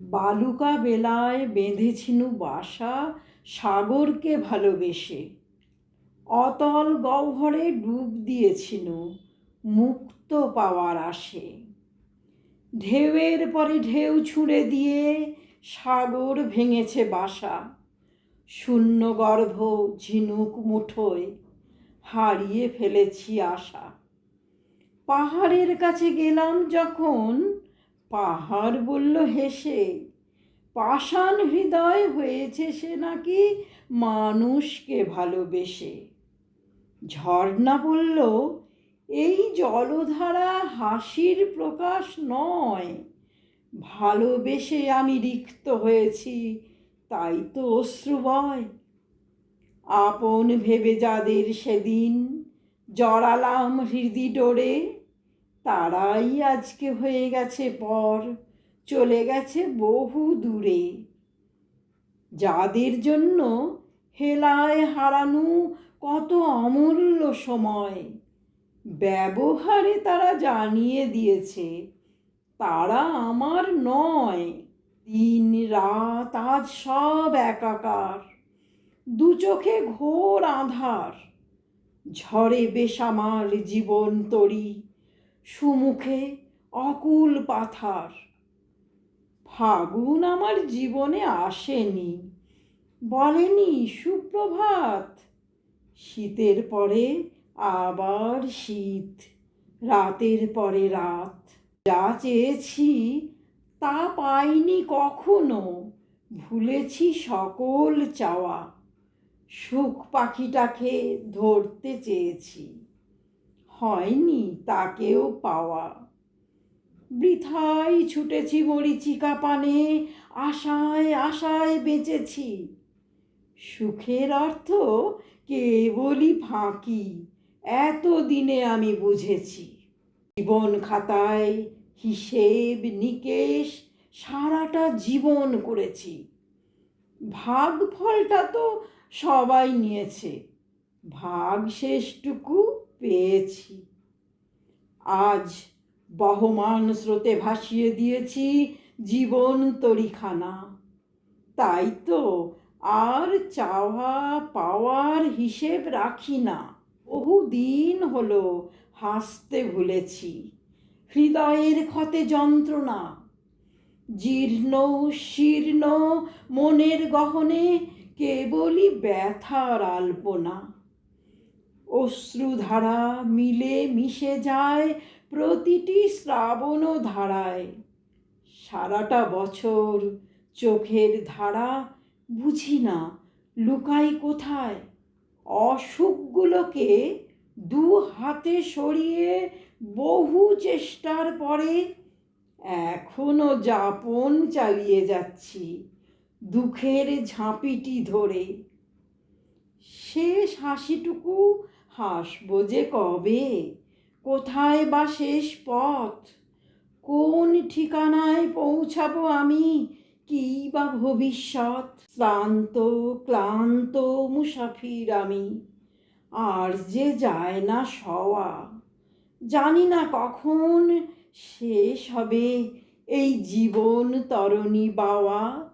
বালুকা বেলায় বেঁধেছিনু বাসা সাগরকে ভালোবেসে। অতল গহ্বরে ডুব দিয়েছিনু মুক্ত পাওয়ার আশে। ঢেউয়ের পরে ঢেউ ছুঁড়ে দিয়ে সাগর ভেঙেছে বাসা। শূন্য গর্ভ ঝিনুক মুঠোয় হারিয়ে ফেলেছি আশা। পাহাড়ের কাছে গেলাম যখন পাহাড় বলল হেসে পাষাণ হৃদয় হয়েছে সে নাকি মানুষকে ভালোবেসে? ঝর্ণা বলল, এই জলধারা হাসির প্রকাশ নয়। ভালোবেসে আমি রিক্ত হয়েছি, তাই তো অশ্রু বয়। আপন ভেবে যাদের সেদিন জড়ালাম হৃদি ডোরে তারাই আজকে হয়ে গেছে পর চলে গেছে বহু দূরে। যাদের জন্য হেলায় হারানো কত অমূল্য সময়, ব্যবহারে তারা জানিয়ে দিয়েছে, তারা আমার নয়, দিন রাত আজ সব একাকার। দু চোখে ঘোর আধার ঝড়ে বেসামার জীবন তরি। সুমুখে অকুল পাথার। ফাগুন আমার জীবনে আসেনি। বলেনি, সুপ্রভাত। শীতের পরে আবার শীত, রাতের পরে রাত। যা চেয়েছি তা পাইনি কখনো, ভুলেছি সকল চাওয়া। সুখ পাখিটাকে ধরতে চেয়েছি। হয়নি তাকেও পাওয়া। বৃথাই ছুটেছি মরিচিকা পানে, আশায় আশায় বেঁচেছি। সুখের অর্থ কেবলই ফাঁকি এত দিনে আমি বুঝেছি। জীবন খাতায় হিসেব নিকেশ, সারাটা জীবন করেছি। ভাগ ফলটা তো সবাই নিয়েছে, ভাগ শেষটুকু পেয়েছি। আজ বহমান স্রোতে ভাসিয়ে দিয়েছি জীবন তরিখানা। তাই তো আর চাওয়া পাওয়ার হিসেব রাখি না। বহু দিন হলো হাসতে ভুলেছি। হৃদয়ের ক্ষতে যন্ত্রণা। জীর্ণ, শীর্ণ, মনের গহনে কেবলই ব্যথার আলপনা। অশ্রুধারা মিলে মিশে যায় প্রতিটি শ্রাবণ ধারায়। সারাটা বছর চোখের ধারা বুঝি না, লুকাই কোথায়? অসুখগুলোকে দু হাতে সরিয়ে বহু চেষ্টার পরে এখনও যাপন চালিয়ে যাচ্ছি দুঃখের ঝাঁপিটি ধরে। শেষ হাসিটুকু হাসব যে কবে? কোথায় বা শেষ পথ? কোন ঠিকানায় পৌঁছাবো আমি? কি বা ভবিষ্যৎ? শ্রান্ত, ক্লান্ত, মুসাফির আমি। আর যে যায় না সওয়া, জানি না কখন শেষ হবে। এই জীবন তরণী বাওয়া